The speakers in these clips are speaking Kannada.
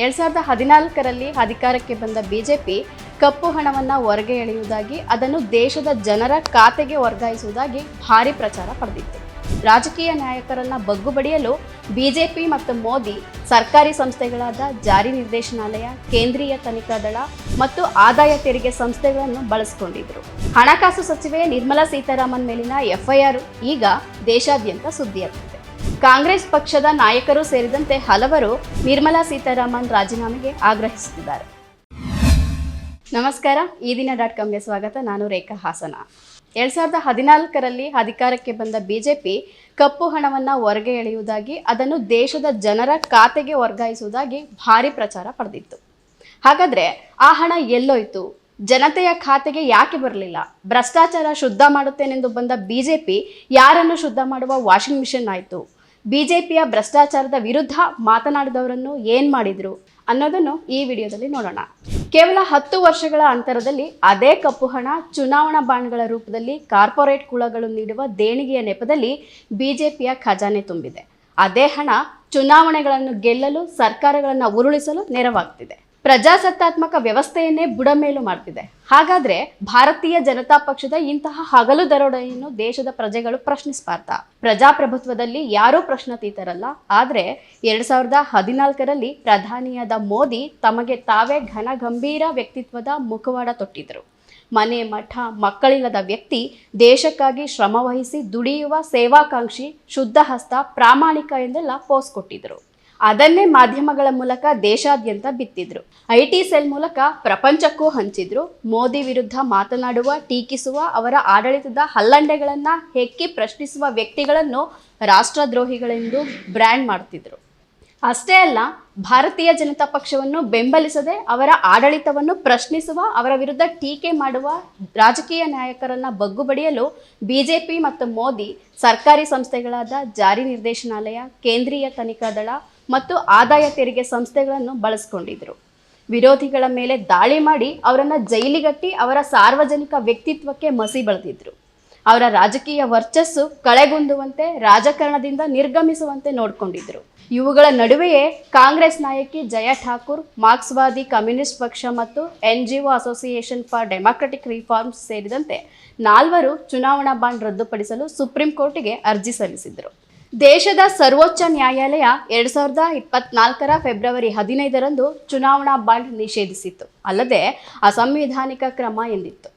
ಎರಡ್ ಸಾವಿರದ ಹದಿನಾಲ್ಕರಲ್ಲಿ ಅಧಿಕಾರಕ್ಕೆ ಬಂದ ಬಿಜೆಪಿ ಕಪ್ಪು ಹಣವನ್ನು ಹೊರಗೆ ಎಳೆಯುವುದಾಗಿ, ಅದನ್ನು ದೇಶದ ಜನರ ಖಾತೆಗೆ ವರ್ಗಾಯಿಸುವುದಾಗಿ ಭಾರಿ ಪ್ರಚಾರ ಪಡೆದಿತ್ತು. ರಾಜಕೀಯ ನಾಯಕರನ್ನ ಬಗ್ಗುಬಡಿಯಲು ಬಿಜೆಪಿ ಮತ್ತು ಮೋದಿ ಸರ್ಕಾರಿ ಸಂಸ್ಥೆಗಳಾದ ಜಾರಿ ನಿರ್ದೇಶನಾಲಯ, ಕೇಂದ್ರೀಯ ತನಿಖಾ ದಳ ಮತ್ತು ಆದಾಯ ತೆರಿಗೆ ಸಂಸ್ಥೆಗಳನ್ನು ಬಳಸಿಕೊಂಡಿದ್ರು. ಹಣಕಾಸು ಸಚಿವೆ ನಿರ್ಮಲಾ ಸೀತಾರಾಮನ್ ಮೇಲಿನ ಎಫ್ಐಆರ್ ಈಗ ದೇಶಾದ್ಯಂತ ಸುದ್ದಿಯಾಗ್ತಿದೆ ಕಾಂಗ್ರೆಸ್ ಪಕ್ಷದ ನಾಯಕರು ಸೇರಿದಂತೆ ಹಲವರು ನಿರ್ಮಲಾ ಸೀತಾರಾಮನ್ ರಾಜೀನಾಮೆಗೆ ಆಗ್ರಹಿಸುತ್ತಿದ್ದಾರೆ. ನಮಸ್ಕಾರ, ಈ ದಿನ ಡಾಟ್ ಕಾಮ್ಗೆ ಸ್ವಾಗತ. ನಾನು ರೇಖಾ ಹಾಸನ. ಎರಡ್ ಸಾವಿರದ ಹದಿನಾಲ್ಕರಲ್ಲಿ ಅಧಿಕಾರಕ್ಕೆ ಬಂದ ಬಿಜೆಪಿ ಕಪ್ಪು ಹಣವನ್ನು ಹೊರಗೆ ಎಳೆಯುವುದಾಗಿ, ಅದನ್ನು ದೇಶದ ಜನರ ಖಾತೆಗೆ ವರ್ಗಾಯಿಸುವುದಾಗಿ ಭಾರಿ ಪ್ರಚಾರ ಪಡೆದಿತ್ತು. ಹಾಗಾದರೆ ಆ ಹಣ ಎಲ್ಲೋಯ್ತು? ಜನತೆಯ ಖಾತೆಗೆ ಯಾಕೆ ಬರಲಿಲ್ಲ? ಭ್ರಷ್ಟಾಚಾರ ಶುದ್ಧ ಮಾಡುತ್ತೇನೆಂದು ಬಂದ ಬಿಜೆಪಿ ಯಾರನ್ನು ಶುದ್ಧ ಮಾಡುವ ವಾಷಿಂಗ್ ಮಿಷನ್ ಆಯಿತು? ಬಿಜೆಪಿಯ ಭ್ರಷ್ಟಾಚಾರದ ವಿರುದ್ಧ ಮಾತನಾಡಿದವರನ್ನು ಏನ್ ಮಾಡಿದ್ರು ಅನ್ನೋದನ್ನು ಈ ವಿಡಿಯೋದಲ್ಲಿ ನೋಡೋಣ. ಕೇವಲ ಹತ್ತು ವರ್ಷಗಳ ಅಂತರದಲ್ಲಿ ಅದೇ ಕಪ್ಪು ಹಣ ಚುನಾವಣಾ ಬಾಂಡ್ಗಳ ರೂಪದಲ್ಲಿ ಕಾರ್ಪೊರೇಟ್ ಕುಳಗಳು ನೀಡುವ ದೇಣಿಗೆಯ ನೆಪದಲ್ಲಿ ಬಿಜೆಪಿಯ ಖಜಾನೆ ತುಂಬಿದೆ. ಅದೇ ಹಣ ಚುನಾವಣೆಗಳನ್ನು ಗೆಲ್ಲಲು ಸರ್ಕಾರಗಳನ್ನು ಉರುಳಿಸಲು ನೆರವಾಗ್ತಿದೆ. ಪ್ರಜಾಸತ್ತಾತ್ಮಕ ವ್ಯವಸ್ಥೆಯನ್ನೇ ಬುಡಮೇಲು ಮಾಡ್ತಿದೆ. ಹಾಗಾದ್ರೆ ಭಾರತೀಯ ಜನತಾ ಪಕ್ಷದ ಇಂತಹ ಹಗಲು ದರೋಡೆಯನ್ನು ದೇಶದ ಪ್ರಜೆಗಳು ಪ್ರಶ್ನಿಸಬಾರ್ದ? ಪ್ರಜಾಪ್ರಭುತ್ವದಲ್ಲಿ ಯಾರೂ ಪ್ರಶ್ನಾತೀತರಲ್ಲ. ಆದ್ರೆ ಎರಡ್ ಸಾವಿರದ ಹದಿನಾಲ್ಕರಲ್ಲಿ ಪ್ರಧಾನಿಯಾದ ಮೋದಿ ತಮಗೆ ತಾವೇ ಘನ ಗಂಭೀರ ವ್ಯಕ್ತಿತ್ವದ ಮುಖವಾಡ ತೊಟ್ಟಿದ್ರು ಮನೆ, ಮಠ, ಮಕ್ಕಳಿಲ್ಲದ ವ್ಯಕ್ತಿ ದೇಶಕ್ಕಾಗಿ ಶ್ರಮವಹಿಸಿ ದುಡಿಯುವ ಸೇವಾಕಾಂಕ್ಷಿ, ಶುದ್ಧ ಹಸ್ತ, ಪ್ರಾಮಾಣಿಕ ಎಂದೆಲ್ಲ ಪೋಸ್ ಕೊಟ್ಟಿದ್ರು ಅದನ್ನೇ ಮಾಧ್ಯಮಗಳ ಮೂಲಕ ದೇಶಾದ್ಯಂತ ಬಿತ್ತಿದ್ರು. ಐ ಟಿ ಸೆಲ್ ಮೂಲಕ ಪ್ರಪಂಚಕ್ಕೂ ಹಂಚಿದ್ರು. ಮೋದಿ ವಿರುದ್ಧ ಮಾತನಾಡುವ, ಟೀಕಿಸುವ, ಅವರ ಆಡಳಿತದ ಹಲ್ಲಂಡೆಗಳನ್ನ ಹೆಕ್ಕಿ ಪ್ರಶ್ನಿಸುವ ವ್ಯಕ್ತಿಗಳನ್ನು ರಾಷ್ಟ್ರದ್ರೋಹಿಗಳೆಂದು ಬ್ರ್ಯಾಂಡ್ ಮಾಡ್ತಿದ್ರು. ಅಷ್ಟೇ ಅಲ್ಲ, ಭಾರತೀಯ ಜನತಾ ಪಕ್ಷವನ್ನು ಬೆಂಬಲಿಸದೆ ಅವರ ಆಡಳಿತವನ್ನು ಪ್ರಶ್ನಿಸುವ, ಅವರ ವಿರುದ್ಧ ಟೀಕೆ ಮಾಡುವ ರಾಜಕೀಯ ನಾಯಕರನ್ನ ಬಗ್ಗು ಬಡಿಯಲು ಬಿಜೆಪಿ ಮತ್ತು ಮೋದಿ ಸರ್ಕಾರಿ ಸಂಸ್ಥೆಗಳಾದ ಜಾರಿ ನಿರ್ದೇಶನಾಲಯ, ಕೇಂದ್ರೀಯ ತನಿಖಾ ದಳ ಮತ್ತು ಆದಾಯ ತೆರಿಗೆ ಸಂಸ್ಥೆಗಳನ್ನು ಬಳಸಿಕೊಂಡಿದ್ರು. ವಿರೋಧಿಗಳ ಮೇಲೆ ದಾಳಿ ಮಾಡಿ ಅವರನ್ನು ಜೈಲಿಗಟ್ಟಿ ಅವರ ಸಾರ್ವಜನಿಕ ವ್ಯಕ್ತಿತ್ವಕ್ಕೆ ಮಸಿ ಬಳದಿದ್ರು. ಅವರ ರಾಜಕೀಯ ವರ್ಚಸ್ಸು ಕಳೆಗುಂದುವಂತೆ ರಾಜಕಾರಣದಿಂದ ನಿರ್ಗಮಿಸುವಂತೆ ನೋಡಿಕೊಂಡಿದ್ರು. ಇವುಗಳ ನಡುವೆಯೇ ಕಾಂಗ್ರೆಸ್ ನಾಯಕಿ ಜಯ ಠಾಕೂರ್, ಮಾರ್ಕ್ಸ್ವಾದಿ ಕಮ್ಯುನಿಸ್ಟ್ ಪಕ್ಷ ಮತ್ತು N G O association for democratic reforms ಸೇರಿದಂತೆ ನಾಲ್ವರು ಚುನಾವಣಾ ಬಾಂಡ್ ರದ್ದುಪಡಿಸಲು ಸುಪ್ರೀಂ ಕೋರ್ಟಿಗೆ ಅರ್ಜಿ ಸಲ್ಲಿಸಿದರು. ದೇಶದ ಸರ್ವೋಚ್ಚ ನ್ಯಾಯಾಲಯ ಎರಡ್ ಸಾವಿರದ ಇಪ್ಪತ್ನಾಲ್ಕರ ಫೆಬ್ರವರಿ ಹದಿನೈದರಂದು ಚುನಾವಣಾ ಬಾಂಡ್ ನಿಷೇಧಿಸಿತ್ತು. ಅಲ್ಲದೆ ಅಸಂವಿಧಾನಿಕ ಕ್ರಮ ಎಂದಿತ್ತು.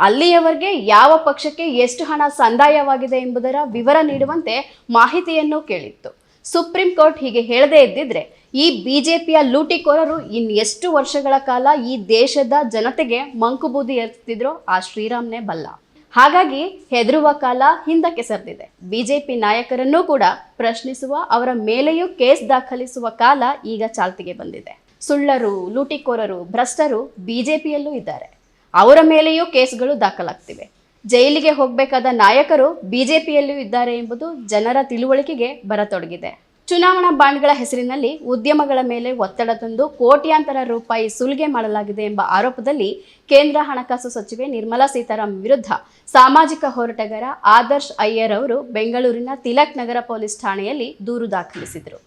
ಅಲ್ಲಿಯವರೆಗೆ ಯಾವ ಪಕ್ಷಕ್ಕೆ ಎಷ್ಟು ಹಣ ಸಂದಾಯವಾಗಿದೆ ಎಂಬುದರ ವಿವರ ನೀಡುವಂತೆ ಮಾಹಿತಿಯನ್ನು ಕೇಳಿತ್ತು. ಸುಪ್ರೀಂ ಕೋರ್ಟ್ ಹೀಗೆ ಹೇಳದೇ ಇದ್ದಿದ್ರೆ ಈ ಬಿಜೆಪಿಯ ಲೂಟಿಕೋರರು ಇನ್ನೆಷ್ಟು ವರ್ಷಗಳ ಕಾಲ ಈ ದೇಶದ ಜನತೆಗೆ ಮಂಕುಬೂದಿ ಎರ್ತಿದ್ರೋ ಆ ಶ್ರೀರಾಮ್ನೇ ಬಲ್ಲ. ಹಾಗಾಗಿ ಹೆದರುವ ಕಾಲ ಹಿಂದಕ್ಕೆ ಸರಿದಿದೆ. ಬಿಜೆಪಿ ನಾಯಕರನ್ನೂ ಕೂಡ ಪ್ರಶ್ನಿಸುವ ಅವರ ಮೇಲೆಯೂ ಕೇಸ್ ದಾಖಲಿಸುವ ಕಾಲ ಈಗ ಚಾಲ್ತಿಗೆ ಬಂದಿದೆ. ಸುಳ್ಳರು, ಲೂಟಿಕೋರರು, ಭ್ರಷ್ಟರು ಬಿಜೆಪಿಯಲ್ಲೂ ಇದ್ದಾರೆ. ಅವರ ಮೇಲೆಯೂ ಕೇಸ್ಗಳು ದಾಖಲಾಗ್ತಿವೆ. ಜೈಲಿಗೆ ಹೋಗಬೇಕಾದ ನಾಯಕರು ಬಿಜೆಪಿಯಲ್ಲೂ ಇದ್ದಾರೆ ಎಂಬುದು ಜನರ ತಿಳುವಳಿಕೆಗೆ ಬರತೊಡಗಿದೆ. ಚುನಾವಣಾ ಬಾಂಡ್ಗಳ ಹೆಸರಿನಲ್ಲಿ ಉದ್ಯಮಗಳ ಮೇಲೆ ಒತ್ತಡ ತಂದು ಕೋಟ್ಯಾಂತರ ರೂಪಾಯಿ ಸುಲಿಗೆ ಮಾಡಲಾಗಿದೆ ಎಂಬ ಆರೋಪದಲ್ಲಿ ಕೇಂದ್ರ ಹಣಕಾಸು ಸಚಿವೆ ನಿರ್ಮಲಾ ಸೀತಾರಾಮ್ ವಿರುದ್ಧ ಸಾಮಾಜಿಕ ಹೋರಾಟಗಾರ ಆದರ್ಶ್ ಅಯ್ಯರ್ ಅವರು ಬೆಂಗಳೂರಿನ ತಿಲಕ್ ನಗರ ಪೊಲೀಸ್ ಠಾಣೆಯಲ್ಲಿ ದೂರು ದಾಖಲಿಸಿದರು.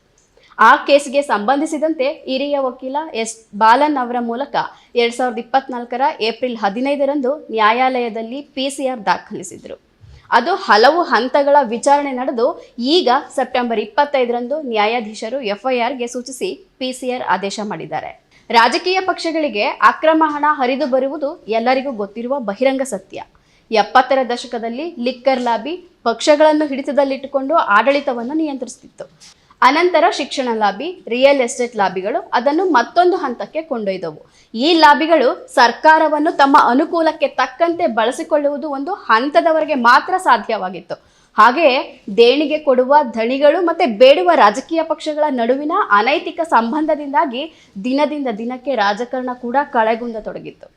ಆ ಕೇಸ್ಗೆ ಸಂಬಂಧಿಸಿದಂತೆ ಹಿರಿಯ ವಕೀಲ ಎಸ್ ಬಾಲನ್ ಅವರ ಮೂಲಕ ಎರಡ್ ಸಾವಿರದ ಇಪ್ಪತ್ನಾಲ್ಕರ ಏಪ್ರಿಲ್ ಹದಿನೈದರಂದು ನ್ಯಾಯಾಲಯದಲ್ಲಿ ಪಿಸಿಆರ್ ದಾಖಲಿಸಿದರು. ಅದು ಹಲವು ಹಂತಗಳ ವಿಚಾರಣೆ ನಡೆದು ಈಗ ಸೆಪ್ಟೆಂಬರ್ ಇಪ್ಪತ್ತೈದರಂದು ನ್ಯಾಯಾಧೀಶರು ಎಫ್ಐಆರ್ಗೆ ಸೂಚಿಸಿ ಪಿಸಿಆರ್ ಆದೇಶ ಮಾಡಿದ್ದಾರೆ. ರಾಜಕೀಯ ಪಕ್ಷಗಳಿಗೆ ಅಕ್ರಮ ಹಣ ಹರಿದು ಬರುವುದು ಎಲ್ಲರಿಗೂ ಗೊತ್ತಿರುವ ಬಹಿರಂಗ ಸತ್ಯ. ಎಪ್ಪತ್ತರ ದಶಕದಲ್ಲಿ ಲಿಕ್ಕರ್ ಲಾಬಿ ಪಕ್ಷಗಳನ್ನು ಹಿಡಿತದಲ್ಲಿಟ್ಟುಕೊಂಡು ಆಡಳಿತವನ್ನು ನಿಯಂತ್ರಿಸುತ್ತಿತ್ತು. ಅನಂತರ ಶಿಕ್ಷಣ ಲಾಬಿ ರಿಯಲ್ ಎಸ್ಟೇಟ್ ಲಾಬಿಗಳು ಅದನ್ನು ಮತ್ತೊಂದು ಹಂತಕ್ಕೆ ಕೊಂಡೊಯ್ದವು. ಈ ಲಾಬಿಗಳು ಸರ್ಕಾರವನ್ನು ತಮ್ಮ ಅನುಕೂಲಕ್ಕೆ ತಕ್ಕಂತೆ ಬಳಸಿಕೊಳ್ಳುವುದು ಒಂದು ಹಂತದವರೆಗೆ ಮಾತ್ರ ಸಾಧ್ಯವಾಗಿತ್ತು. ಹಾಗೆಯೇ ದೇಣಿಗೆ ಕೊಡುವ ಧಣಿಗಳು ಮತ್ತೆ ಬೇಡುವ ರಾಜಕೀಯ ಪಕ್ಷಗಳ ನಡುವಿನ ಅನೈತಿಕ ಸಂಬಂಧದಿಂದಾಗಿ ದಿನದಿಂದ ದಿನಕ್ಕೆ ರಾಜಕಾರಣ ಕೂಡ ಕಳೆಗುಂದ ತೊಡಗಿತ್ತು.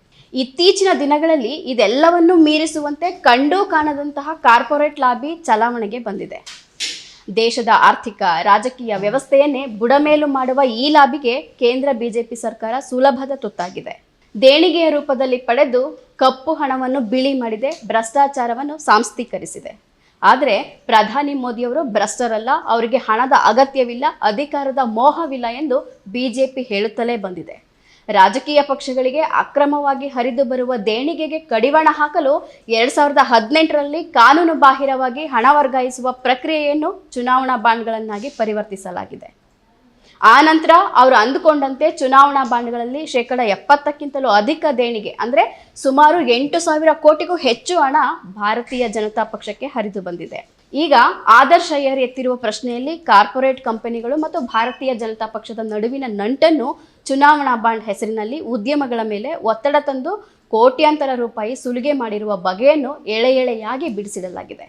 ಇತ್ತೀಚಿನ ದಿನಗಳಲ್ಲಿ ಇದೆಲ್ಲವನ್ನು ಮೀರಿಸುವಂತೆ ಕಂಡು ಕಾಣದಂತಹ ಕಾರ್ಪೊರೇಟ್ ಲಾಬಿ ಚಲಾವಣೆಗೆ ಬಂದಿದೆ. ದೇಶದ ಆರ್ಥಿಕ, ರಾಜಕೀಯ ವ್ಯವಸ್ಥೆಯನ್ನೇ ಬುಡಮೇಲು ಮಾಡುವ ಈ ಲಾಬಿಗೆ ಕೇಂದ್ರ ಬಿಜೆಪಿ ಸರ್ಕಾರ ಸುಲಭದ ತುತ್ತಾಗಿದೆ. ದೇಣಿಗೆಯ ರೂಪದಲ್ಲಿ ಪಡೆದು ಕಪ್ಪು ಹಣವನ್ನು ಬಿಳಿ ಮಾಡಿದೆ, ಭ್ರಷ್ಟಾಚಾರವನ್ನು ಸಾಂಸ್ಥೀಕರಿಸಿದೆ. ಆದರೆ ಪ್ರಧಾನಿ ಮೋದಿಯವರು ಭ್ರಷ್ಟರಲ್ಲ, ಅವರಿಗೆ ಹಣದ ಅಗತ್ಯವಿಲ್ಲ, ಅಧಿಕಾರದ ಮೋಹವಿಲ್ಲ ಎಂದು ಬಿಜೆಪಿ ಹೇಳುತ್ತಲೇ ಬಂದಿದೆ. ರಾಜಕೀಯ ಪಕ್ಷಗಳಿಗೆ ಅಕ್ರಮವಾಗಿ ಹರಿದು ಬರುವ ದೇಣಿಗೆಗೆ ಕಡಿವಾಣ ಹಾಕಲು ಎರಡ್ ಸಾವಿರದ ಹದಿನೆಂಟರಲ್ಲಿ ಕಾನೂನು ಬಾಹಿರವಾಗಿ ಹಣ ವರ್ಗಾಯಿಸುವ ಪ್ರಕ್ರಿಯೆಯನ್ನು ಚುನಾವಣಾ ಬಾಂಡ್ಗಳನ್ನಾಗಿ ಪರಿವರ್ತಿಸಲಾಗಿದೆ. ಆ ನಂತರ ಅವರು ಅಂದುಕೊಂಡಂತೆ ಚುನಾವಣಾ ಬಾಂಡ್ಗಳಲ್ಲಿ ಶೇಕಡ ಎಪ್ಪತ್ತಕ್ಕಿಂತಲೂ ಅಧಿಕ ದೇಣಿಗೆ, ಅಂದ್ರೆ ಸುಮಾರು ಎಂಟು ಸಾವಿರ ಕೋಟಿಗೂ ಹೆಚ್ಚು ಹಣ ಭಾರತೀಯ ಜನತಾ ಪಕ್ಷಕ್ಕೆ ಹರಿದು ಬಂದಿದೆ. ಈಗ ಆದರ್ಶ ಅಯ್ಯರ್ ಎತ್ತಿರುವ ಪ್ರಶ್ನೆಯಲ್ಲಿ ಕಾರ್ಪೊರೇಟ್ ಕಂಪನಿಗಳು ಮತ್ತು ಭಾರತೀಯ ಜನತಾ ಪಕ್ಷದ ನಡುವಿನ ನಂಟನ್ನು ಚುನಾವಣಾ ಬಾಂಡ್ ಹೆಸರಿನಲ್ಲಿ ಉದ್ಯಮಗಳ ಮೇಲೆ ಒತ್ತಡ ತಂದು ಕೋಟ್ಯಾಂತರ ರೂಪಾಯಿ ಸುಲಿಗೆ ಮಾಡಿರುವ ಬಗೆಯನ್ನು ಎಳೆ ಎಳೆಯಾಗಿ ಬಿಡಿಸಿಡಲಾಗಿದೆ.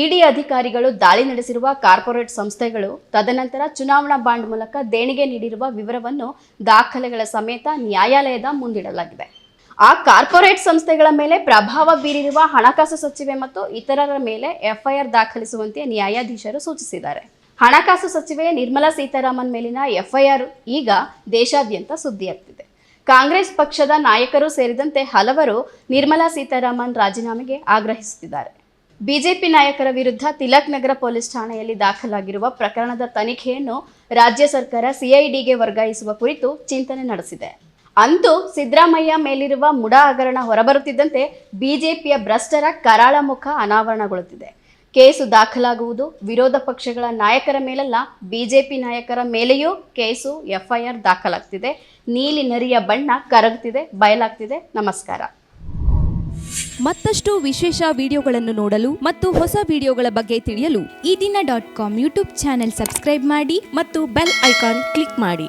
ಇಡಿ ಅಧಿಕಾರಿಗಳು ದಾಳಿ ನಡೆಸಿರುವ ಕಾರ್ಪೊರೇಟ್ ಸಂಸ್ಥೆಗಳು ತದನಂತರ ಚುನಾವಣಾ ಬಾಂಡ್ ಮೂಲಕ ದೇಣಿಗೆ ನೀಡಿರುವ ವಿವರವನ್ನು ದಾಖಲೆಗಳ ಸಮೇತ ನ್ಯಾಯಾಲಯದ ಮುಂದಿಡಲಾಗಿದೆ. ಆ ಕಾರ್ಪೊರೇಟ್ ಸಂಸ್ಥೆಗಳ ಮೇಲೆ ಪ್ರಭಾವ ಬೀರಿರುವ ಹಣಕಾಸು ಸಚಿವೆ ಮತ್ತು ಇತರರ ಮೇಲೆ ಎಫ್ಐಆರ್ ದಾಖಲಿಸುವಂತೆ ನ್ಯಾಯಾಧೀಶರು ಸೂಚಿಸಿದ್ದಾರೆ. ಹಣಕಾಸು ಸಚಿವೆ ನಿರ್ಮಲಾ ಸೀತಾರಾಮನ್ ಮೇಲಿನ ಎಫ್ಐಆರ್ ಈಗ ದೇಶಾದ್ಯಂತ ಸುದ್ದಿಯಾಗ್ತಿದೆ. ಕಾಂಗ್ರೆಸ್ ಪಕ್ಷದ ನಾಯಕರು ಸೇರಿದಂತೆ ಹಲವರು ನಿರ್ಮಲಾ ಸೀತಾರಾಮನ್ ರಾಜೀನಾಮೆಗೆ ಆಗ್ರಹಿಸುತ್ತಿದ್ದಾರೆ. ಬಿಜೆಪಿ ನಾಯಕರ ವಿರುದ್ಧ ತಿಲಕ್ ನಗರ ಪೊಲೀಸ್ ಠಾಣೆಯಲ್ಲಿ ದಾಖಲಾಗಿರುವ ಪ್ರಕರಣದ ತನಿಖೆಯನ್ನು ರಾಜ್ಯ ಸರ್ಕಾರ ಸಿಐಡಿಗೆ ವರ್ಗಾಯಿಸುವ ಕುರಿತು ಚಿಂತನೆ ನಡೆಸಿದೆ. ಅಂತೂ ಸಿದ್ದರಾಮಯ್ಯ ಮೇಲಿರುವ ಮುಡಾ ಹಗರಣ ಹೊರಬರುತ್ತಿದ್ದಂತೆ ಬಿಜೆಪಿಯ ಭ್ರಷ್ಟರ ಕರಾಳ ಮುಖ ಅನಾವರಣಗೊಳ್ಳುತ್ತಿದೆ. ಕೇಸು ದಾಖಲಾಗುವುದು. ವಿರೋಧ ಪಕ್ಷಗಳ ನಾಯಕರ ಮೇಲಲ್ಲ, ಬಿಜೆಪಿ ನಾಯಕರ ಮೇಲೆಯೂ ಕೇಸು ಎಫ್ಐಆರ್ ದಾಖಲಾಗ್ತಿದೆ. ನೀಲಿ ನರಿಯ ಬಣ್ಣ ಕರಗುತ್ತಿದೆ ಬಯಲಾಗ್ತಿದೆ. ನಮಸ್ಕಾರ. ಮತ್ತಷ್ಟು ವಿಶೇಷ ವಿಡಿಯೋಗಳನ್ನು ನೋಡಲು ಮತ್ತು ಹೊಸ ವಿಡಿಯೋಗಳ ಬಗ್ಗೆ ತಿಳಿಯಲು Ee Dina dot com YouTube channel subscribe ಮಾಡಿ ಮತ್ತು ಬೆಲ್ ಐಕಾನ್ ಕ್ಲಿಕ್ ಮಾಡಿ.